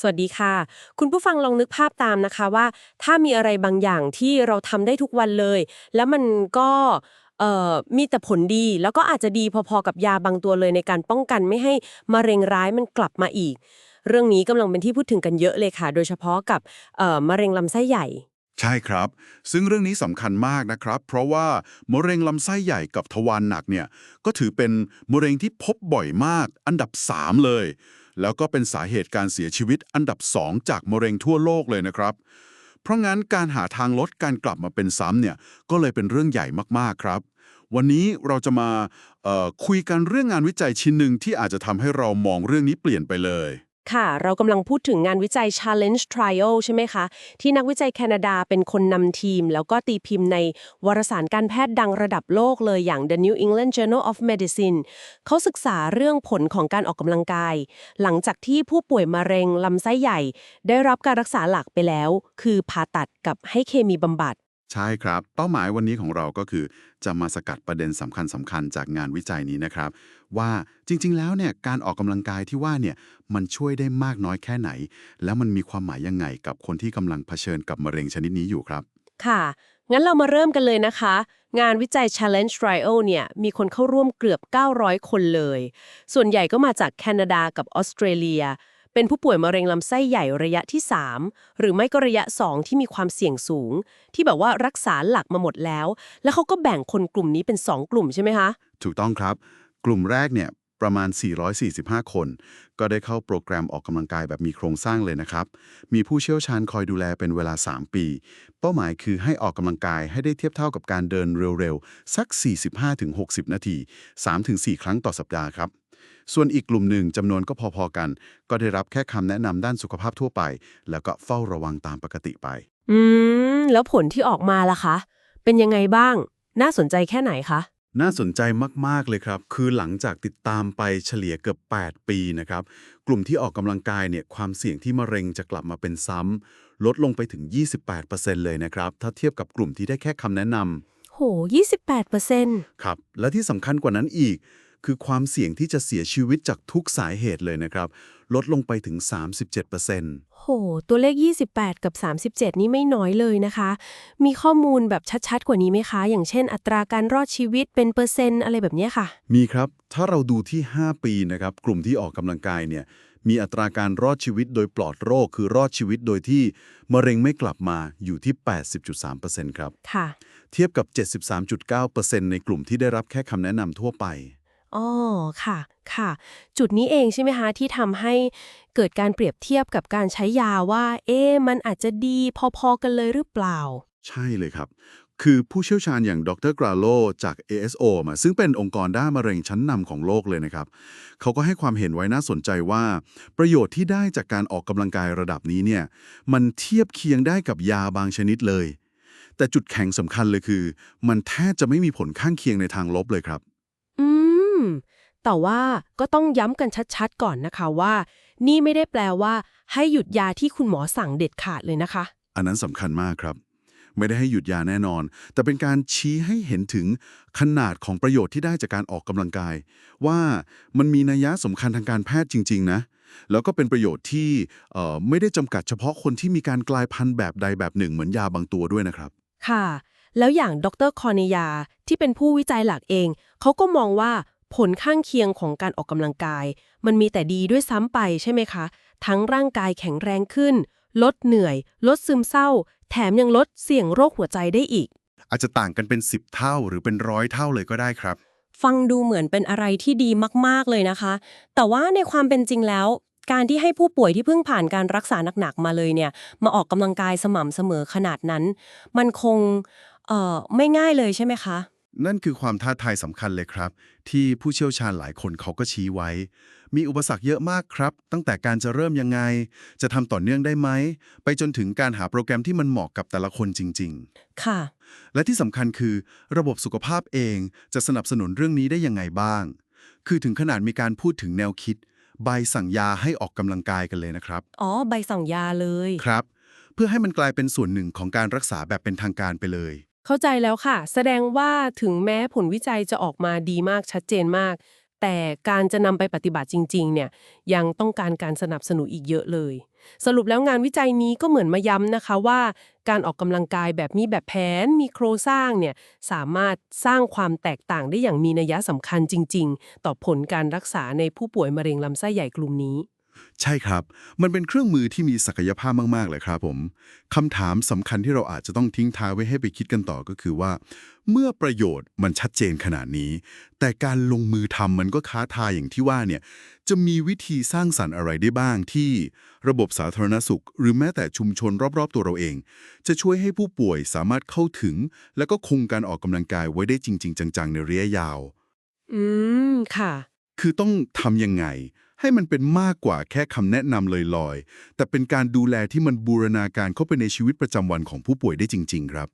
สวัสดีค่ะ คุณผู้ฟังลองนึกภาพตามนะคะว่า ถ้ามีอะไรบางอย่างที่เราทำได้ทุกวันเลย แล้วมันก็เอ่อมีแต่ผลดีแล้วก็อาจจะดีพอๆกับยาบางตัวเลยในการป้องกันไม่ให้มะเร็งร้ายมันกลับมาอีก เรื่องนี้กำลังเป็นที่พูดถึงกันเยอะเลยค่ะ โดยเฉพาะกับเอ่อมะเร็งลำไส้ใหญ่ ใช่ครับ ซึ่งเรื่องนี้สำคัญมากนะครับ เพราะว่ามะเร็งลำไส้ใหญ่กับทวารหนักเนี่ยก็ถือเป็นมะเร็งที่พบบ่อยมาก อันดับ 3 เลย แล้วก็เป็นสาเหตุการเสียชีวิตอันดับ 2 จากมะเร็งทั่วโลกเลยนะครับ เพราะงั้นการหาทางลดการกลับมาเป็นซ้ำเนี่ยก็เลยเป็นเรื่องใหญ่มากๆครับ วันนี้เราจะมาคุยกันเรื่องงานวิจัยชิ้นหนึ่งที่อาจจะทำให้เรามองเรื่องนี้เปลี่ยนไปเลย ค่ะ เรากำลังพูดถึงงานวิจัย Challenge Trial ใช่ไหมคะ ที่นักวิจัยแคนาดาเป็นคนนำทีม แล้วก็ตีพิมพ์ในวารสารการแพทย์ดังระดับโลกเลยอย่าง The New England Journal of Medicine เขาศึกษาเรื่องผลของการออกกำลังกาย หลังจากที่ผู้ป่วยมะเร็งลำไส้ใหญ่ ได้รับการรักษาหลักไปแล้ว คือผ่าตัดกับให้เคมีบำบัด ใช่ครับ เป้าหมายวันนี้ของเราก็คือจะมาสกัดประเด็นสำคัญสำคัญจากงานวิจัยนี้นะครับ ว่าจริง ๆ แล้วเนี่ยการออกกำลังกายที่ว่าเนี่ยมันช่วยได้มากน้อยแค่ไหน แล้วมันมีความหมายยังไงกับคนที่กำลังเผชิญกับมะเร็งชนิดนี้อยู่ครับ ค่ะ งั้นเรามาเริ่มกันเลยนะคะ งานวิจัย Challenge Trial เนี่ยมีคนเข้าร่วมเกือบ 900 คนเลย ส่วนใหญ่ก็มาจากแคนาดากับออสเตรเลีย เป็นผู้ป่วยมะเร็งลำไส้ใหญ่ระยะที่ 3 หรือไม่ก็ระยะ 2 ที่มีความเสี่ยงสูง ที่แบบว่ารักษาหลักมาหมดแล้ว แล้วเขาก็แบ่งคนกลุ่มนี้เป็น 2 กลุ่มใช่ไหมคะ ถูกต้องครับ กลุ่มแรกเนี่ยประมาณ 445 คน ก็ได้เข้าโปรแกรมออกกำลังกายแบบมีโครงสร้างเลยนะครับ มีผู้เชี่ยวชาญคอยดูแลเป็นเวลา 3 ปี เป้าหมายคือให้ออกกำลังกายให้ได้เทียบเท่ากับการเดินเร็วๆ สัก 45-60 นาที 3-4 ครั้งต่อสัปดาห์ครับ ส่วนอีกกลุ่มหนึ่งจำนวนก็พอๆกัน ก็ได้รับแค่คำแนะนำด้านสุขภาพทั่วไป แล้วก็เฝ้าระวังตามปกติไป อืม แล้วผลที่ออกมาล่ะคะ เป็นยังไงบ้าง น่าสนใจแค่ไหนคะ น่าสนใจมาก ๆ เลยครับ คือหลังจากติดตามไปเฉลี่ยเกือบ 8 ปีนะครับ กลุ่มที่ออกกำลังกายเนี่ยความเสี่ยงที่มะเร็งจะกลับมาเป็นซ้ำลดลงไปถึง 28%เลยนะครับ ถ้าเทียบกับกลุ่มที่ได้แค่คำแนะนโห 28เปอร์เซ็นต์ำครับ และที่สำคัญกว่านั้นอีก คือความเสี่ยงที่จะเสียชีวิตจากทุกสาเหตุเลยนะครับ ลดลงไปถึง 37%โห ตัวเลข 28 กับ 37 นี่ไม่น้อยเลยนะคะ มีข้อมูลแบบชัดๆ กว่านี้ไหมคะ อย่างเช่น อัตราการรอดชีวิตเป็นเปอร์เซ็นต์อะไรแบบเนี้ยค่ะ มีครับ ถ้าเราดูที่ 5 ปีนะครับ กลุ่มที่ออกกำลังกายเนี่ย มีอัตราการรอดชีวิตโดยปลอดโรค คือรอดชีวิตโดยที่มะเร็งไม่กลับมาอยู่ที่ 80.3%ครับ ค่ะ เทียบกับ 73.9%ในกลุ่มที่ได้รับแค่คำแนะนำทั่วไป อ๋อค่ะค่ะ จุดนี้เองใช่ไหมคะที่ทำให้เกิดการเปรียบเทียบกับการใช้ยาว่า เอ๊ะมันอาจจะดีพอๆกันเลยหรือเปล่า ใช่เลยครับ คือผู้เชี่ยวชาญอย่างดรกราโลจาก ASO มาซึ่งเป็นองค์กรด้านมะเร็งชั้นนำของโลกเลยนะครับ เขาก็ให้ความเห็นไว้น่าสนใจว่า ประโยชน์ที่ได้จากการออกกำลังกายระดับนี้เนี่ยมันเทียบเคียงได้กับยาบางชนิดเลย แต่จุดแข็งสำคัญเลยคือ มันแทบจะไม่มีผลข้างเคียงในทางลบเลยครับ ม แต่ว่าก็ต้องย้ำกันชัดๆก่อนนะคะว่า นี่ไม่ได้แปลว่า ให้หยุดยาที่คุณหมอสั่งเด็ดขาดเลยนะคะ อันนั้นสำคัญมากครับ ไม่ได้ให้หยุดยาแน่นอน แต่เป็นการชี้ให้เห็นถึงขนาดของประโยชน์ที่ได้จากการออกกำลังกาย ว่ามันมีนัยยะสำคัญทางการแพทย์จริง ๆ นะแล้วก็เป็นประโยชน์ที่เอ่อไม่ได้จำกัดเฉพาะคนที่มีการกลายพันธุ์แบบใดแบบหนึ่งเหมือนยาบางตัวด้วยนะครับ ค่ะ แล้วอย่างดรคอเนยาที่เป็นผู้วิจัยหลักเอง เขาก็มองว่า ผลข้างเคียงของการออกกำลังกาย มันมีแต่ดีด้วยซ้ำไปใช่ไหมคะ ทั้งร่างกายแข็งแรงขึ้น ลดเหนื่อย ลดซึมเศร้า แถมยังลดเสี่ยงโรคหัวใจได้อีก อาจจะต่างกันเป็น 10 เท่าหรือเป็นร้อยเท่าเลยก็ได้ครับ ฟังดูเหมือนเป็นอะไรที่ดีมาก ๆ เลยนะคะ แต่ว่าในความเป็นจริงแล้ว การที่ให้ผู้ป่วยที่เพิ่งผ่านการรักษาหนักๆมาเลยเนี่ย มาออกกำลังกายสม่ำเสมอขนาดนั้น มันคงเอ่อไม่ง่ายเลยใช่ไหมคะ นั่นคือความท้าทายสำคัญเลยครับ ที่ผู้เชี่ยวชาญหลายคนเขาก็ชี้ไว้ มีอุปสรรคเยอะมากครับ ตั้งแต่การจะเริ่มยังไง จะทำต่อเนื่องได้ไหม ไปจนถึงการหาโปรแกรมที่มันเหมาะกับแต่ละคนจริง ๆ ค่ะ และที่สำคัญคือ ระบบสุขภาพเองจะสนับสนุนเรื่องนี้ได้ยังไงบ้าง คือถึงขนาดมีการพูดถึงแนวคิด ใบสั่งยาให้ออกกำลังกายกันเลยนะครับ อ๋อ ใบสั่งยาเลย ครับ เพื่อให้มันกลายเป็นส่วนหนึ่งของการรักษาแบบเป็นทางการไปเลย เข้าใจแล้วค่ะ แสดงว่าถึงแม้ผลวิจัยจะออกมาดีมากชัดเจนมาก แต่การจะนำไปปฏิบัติจริง ๆ เนี่ยยังต้องการการสนับสนุนอีกเยอะเลย สรุปแล้วงานวิจัยนี้ก็เหมือนมาย้ำนะคะว่า การออกกำลังกายแบบมีแบบแผน มีโครงสร้างเนี่ยสามารถสร้างความแตกต่างได้อย่างมีนัยสำคัญจริง ๆ ต่อผลการรักษาในผู้ป่วยมะเร็งลำไส้ใหญ่กลุ่มนี้ ใช่ครับ มันเป็นเครื่องมือที่มีศักยภาพมาก ๆ เลยครับผม คำถามสำคัญที่เราอาจจะต้องทิ้งท้ายไว้ให้ไปคิดกันต่อก็คือว่า เมื่อประโยชน์มันชัดเจนขนาดนี้ แต่การลงมือทำมันก็ท้าทายอย่างที่ว่าเนี่ย จะมีวิธีสร้างสรรค์อะไรได้บ้างที่ระบบสาธารณสุข หรือแม้แต่ชุมชนรอบ ๆ ตัวเราเอง จะช่วยให้ผู้ป่วยสามารถเข้าถึง และก็คงการออกกำลังกายไว้ได้จริง ๆ จัง ๆ ในระยะยาว อืม ค่ะ คือต้องทำยังไง ให้มันเป็นมากกว่าแค่คำแนะนำลอยๆ แต่เป็นการดูแลที่มันบูรณาการเข้าไปในชีวิตประจำวันของผู้ป่วยได้จริง ๆ ครับ